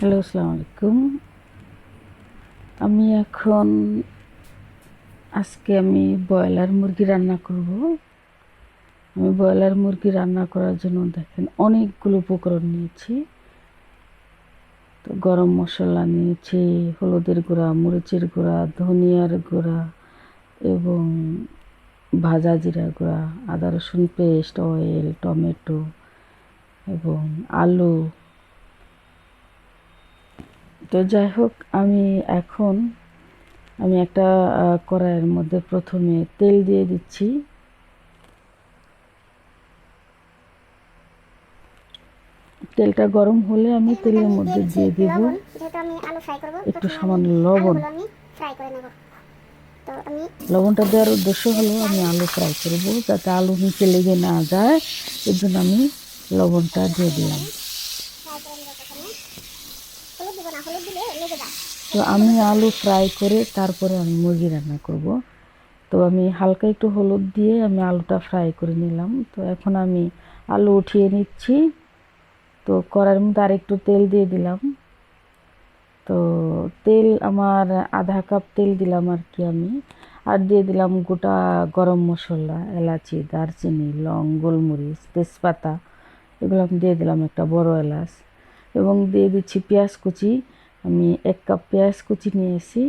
Hello আসসালামু আলাইকুম আমি এখন, আজকে আমি ব্রয়লার মুরগি রান্না করব। আমি ব্রয়লার মুরগি রান্না করার জন্য দেখেন অনেকগুলো উপকরণ নিয়েছি। তো গরম মশলা নিয়েছি, হলুদের গুঁড়া, মরিচের গুঁড়া, ধনিয়ার গুঁড়া এবং ভাজা জিরা গুঁড়া, আদা রসুন পেস্ট, অয়েল, টমেটো এবং আলু। তো যাই হোক আমি এখন আমি একটা কড়াইয়ের মধ্যে প্রথমে তেল দিয়ে দিচ্ছি। তেলটা গরম হলে আমি তেলের মধ্যে দিয়ে দিব। একটু সামান্য লবণ। লবণটা দেওয়ার উদ্দেশ্য হলো আমি আলু ফ্রাই করব যাতে আলু নিচে লেগে না যায় এর জন্য আমি লবণটা দিয়ে দিলাম ফ্রাই করে নেব প্রথমে হলুদ দিব না হলুদ দিলে লেগে যায় তো আমি আলু ফ্রাই করে তারপরে আমি মুরগি রান্না করব। তো আমি হালকা একটু হলুদ দিয়ে আমি আলুটা ফ্রাই করে নিলাম। তো এখন আমি আলু উঠিয়ে নিচ্ছি। তো কড়াইয়ের মধ্যে আর একটু তেল দিয়ে দিলাম। তো তেল আমার আধা কাপ তেল দিলাম আর কি আমি। আর দিয়ে দিলাম গোটা গরম মশলা, এলাচি, দারচিনি, লং, গোলমরিচ, তেজপাতা, এগুলো আমি দিয়ে দিলাম একটা বড় এলাচ। এবং দিয়ে দিচ্ছি পেঁয়াজ কুচি। আমি এক কাপ পেঁয়াজ কুচি নিয়েছি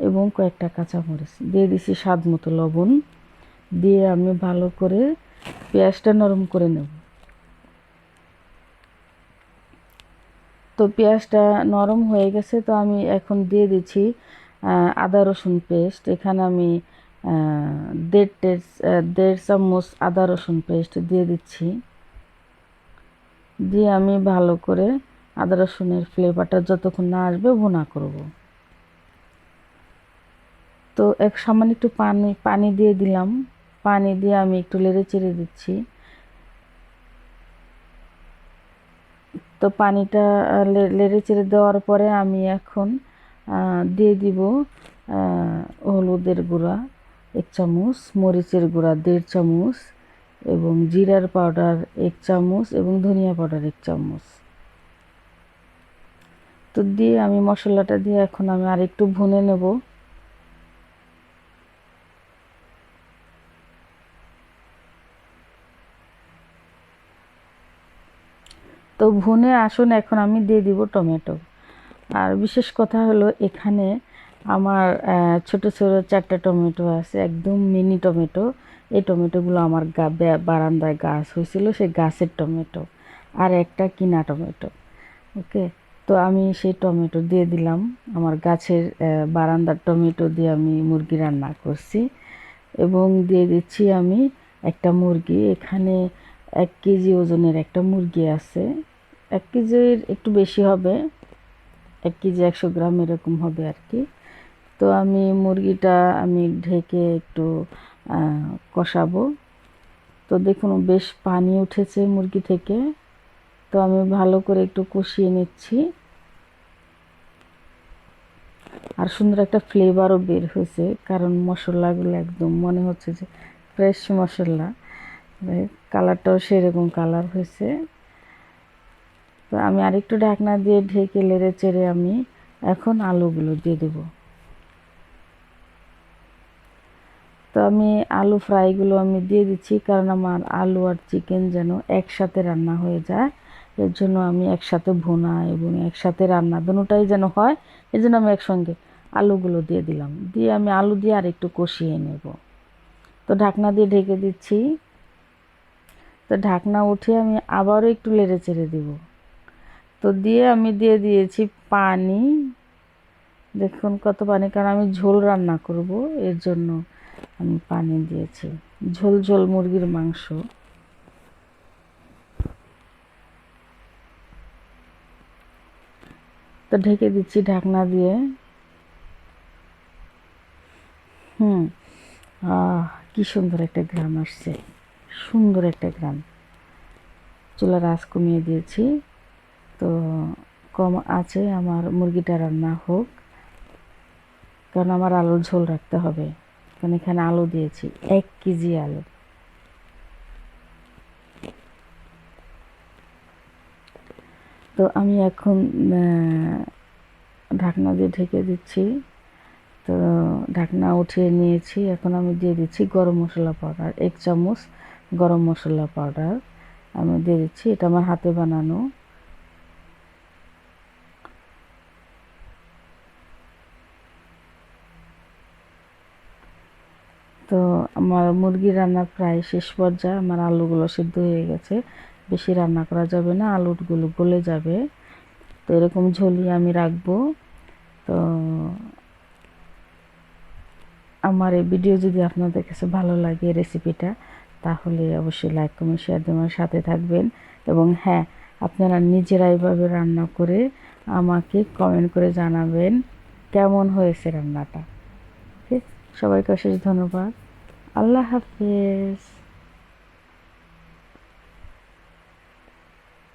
এবং কয়েকটা কাঁচামরিচ। দিয়ে দিচ্ছি স্বাদ মতো লবণ। দিয়ে আমি ভালো করে পেঁয়াজটা নরম করে নেব। তো পেঁয়াজটা নরম হয়ে গেছে তো আমি এখন দিয়ে দিচ্ছি আদা রসুন পেস্ট। এখানে আমি দেড় আহ, দেড় চামচ আদা রসুন পেস্ট দিয়ে দিচ্ছি। দিয়ে আমি ভালো করে আদা রসুনের ফ্লেভারটা যতক্ষণ না আসবে ভুনা করব। তো এক সামান্য একটু পানি পানি দিয়ে দিলাম। পানি দিয়ে আমি একটু লেড়ে চেড়ে দিচ্ছি। তো পানিটা লেড়ে চেড়ে দেওয়ার পরে আমি এখন দিয়ে দিব হলুদের গুঁড়া, এক চামচ, মরিচের গুঁড়া দেড় চামচ এবং জিরার পাউডার এক চামচ এবং ধনিয়া পাউডার এক চামচ। তো দিয়ে আমি মশলাটা দিয়ে এখন আমি আরেকটু ভুনে নেব। তো ভুনে আসুন, এখন আমি দিয়ে দিব টমেটো। আর বিশেষ কথা হলো এখানে আমার ছোট ছোট চারটা টমেটো আছে, একদম মিনি টমেটো। এই টমেটোগুলো আমার গা বারান্দায় গাছ হয়েছিল, সেই গাছের টমেটো। আর একটা কিনা টমেটো, ওকে? তো আমি সেই টমেটো দিয়ে দিলাম। আমার গাছের বারান্দার টমেটো দিয়ে আমি মুরগি রান্না করছি এবং দিয়ে দিচ্ছি আমি একটা মুরগি। এখানে এক কেজি ওজনের একটা মুরগি আছে। এক কেজির একটু বেশি হবে, এক কেজি একশো গ্রাম এরকম হবে আর কি। তো আমি মুরগিটা আমি ঢেকে একটু কষাবো। তো দেখুন, বেশ পানি উঠেছে মুরগি থেকে। তো আমি ভালো করে একটু কষিয়ে নিচ্ছি। আর সুন্দর একটা ফ্লেভারও বের হয়েছে, কারণ মশলাগুলো একদম মনে হচ্ছে যে ফ্রেশ মশলা। কালারটাও সেরকম কালার হয়েছে। তো আমি আরেকটু ঢাকনা দিয়ে ঢেকে লেড়ে চেড়ে আমি এখন আলুগুলো দিয়ে দেব। তো আমি আলু ফ্রাইগুলো আমি দিয়ে দিচ্ছি, কারণ আমার আলু আর চিকেন যেন একসাথে রান্না হয়ে যায়। এর জন্য আমি একসাথে ভুনা এবং একসাথে রান্না দুটোটাই যেন হয়, এর জন্য আমি একসঙ্গে আলুগুলো দিয়ে দিলাম। দিয়ে আমি আলু দিয়ে আর একটু কষিয়ে নেব। তো ঢাকনা দিয়ে ঢেকে দিচ্ছি। তো ঢাকনা উঠে আমি আবারও একটু লেড়ে চেড়ে দিব। তো দিয়ে আমি দিয়ে দিয়েছি পানি। দেখুন কত পানি, কারণ আমি ঝোল রান্না করব, এর জন্য আমি পানি দিয়েছি। ঝোল ঝোল মুরগির মাংস। তো ঢেকে দিচ্ছি ঢাকনা দিয়ে। হুম কি সুন্দর একটা গ্রাম আসছে। সুন্দর একটা গ্রাম। চুলার আঁচ কমিয়ে দিয়েছি। তো কম আছে আমার মুরগিটা রান্না হোক। কারণ আমার আলুর ঝোল রাখতে হবে। কারণ এখানে আলু দিয়েছি, এক কেজি আলু। তো আমি এখন ঢাকনা দিয়ে ঢেকে দিচ্ছি। তো ঢাকনা উঠিয়ে নিয়েছি। এখন আমি দিয়ে দিচ্ছি গরম মশলা পাউডার, এক চামচ গরম মশলা পাউডার আমি দিয়ে দিচ্ছি। এটা আমার হাতে বানানো। তো আমার মুরগি রান্না প্রায় শেষ পর্যায়ে আমার আলুগুলো সিদ্ধ হয়ে গেছে। বেশি রান্না করা যাবে না, আলুগুলো গলে যাবে। তো এরকম ঝোলি আমি রাখব। তো আমার এই ভিডিও যদি আপনাদের কাছে ভালো লাগে রেসিপিটা তাহলে অবশ্যই লাইক কমেন্ট শেয়ার আমার সাথে থাকবেন। এবং হ্যাঁ আপনারা নিজেরা এইভাবে রান্না করে আমাকে কমেন্ট করে জানাবেন কেমন হয়েছে রান্নাটা। ঠিক? সবাইকে অশেষ ধন্যবাদ। আল্লাহ হাফেজ।